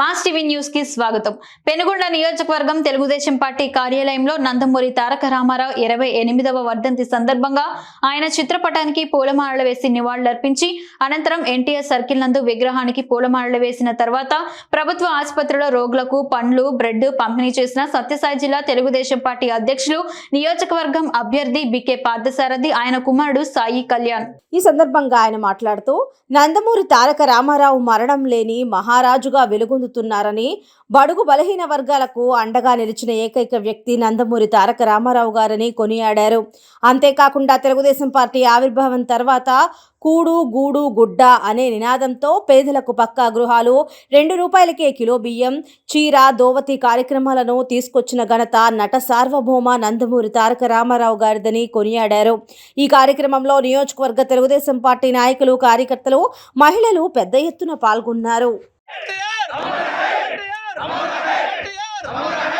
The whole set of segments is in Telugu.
మాస్ టీవీ న్యూస్కి స్వాగతం. పెనుగొండ నియోజకవర్గం తెలుగుదేశం పార్టీ కార్యాలయంలో నందమూరి తారక రామారావు ఇరవై ఎనిమిదవ వర్ధంతి సందర్భంగా ఆయన చిత్రపటానికి పూలమాలలు వేసి నివాళులర్పించి అనంతరం ఎన్టీఆర్ సర్కిల్ నందు విగ్రహానికి పూలమాలలు వేసిన తర్వాత ప్రభుత్వ ఆసుపత్రిలో రోగులకు పండ్లు బ్రెడ్ పంపిణీ చేసిన సత్యసాయి జిల్లా తెలుగుదేశం పార్టీ అధ్యక్షులు నియోజకవర్గం అభ్యర్థి బికే పార్థసారథి ఆయన కుమారుడు సాయి కళ్యాణ్. ఈ సందర్భంగా ఆయన మాట్లాడుతూ నందమూరి తారక రామారావు మరణం లేని మహారాజుగా వెలుగొందుతున్నారని బడుగు బలహీన వర్గాలకు అండగా నిలిచిన ఏకైక వ్యక్తి నందమూరి తారక రామారావు గారని కొనియాడారు. అంతేకాకుండా తెలుగుదేశం పార్టీ ఆవిర్భావం తర్వాత కూడు గూడు గుడ్డ అనే నినాదంతో పేదలకు పక్కా గృహాలు రెండు రూపాయలకే కిలో బియ్యం చీర దోవతి కార్యక్రమాలను తీసుకొచ్చిన ఘనత నట సార్వభౌమ నందమూరి తారక రామారావు గారిదని కొనియాడారు. ఈ కార్యక్రమంలో నియోజకవర్గ తెలుగుదేశం పార్టీ నాయకులు కార్యకర్తలు మహిళలు పెద్ద ఎత్తున పాల్గొన్నారు. ఎన్టీఆర్ ఎన్టీఆర్ ఎన్టీఆర్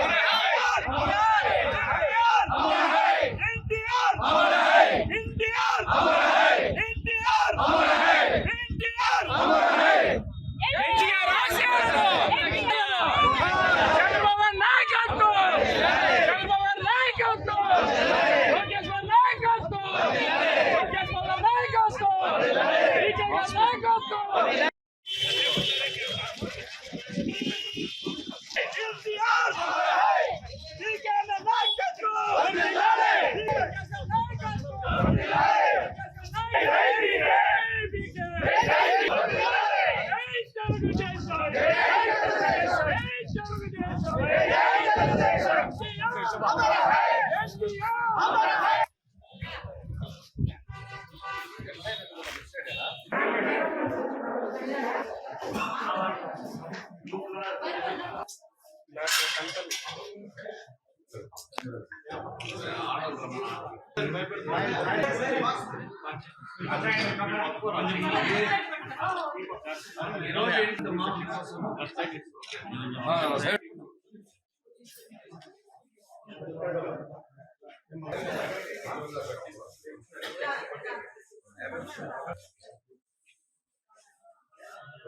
Hey! ఎన్టీఆర్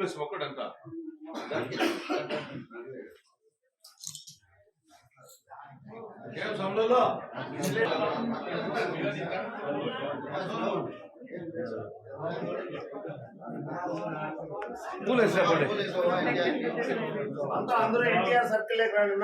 పూలేసి ఒక్కడంతా ఏం సమయంలో పూలేసి చెప్పండి. అంతా అందరూ ఎన్టీఆర్ సర్కిల్ రండి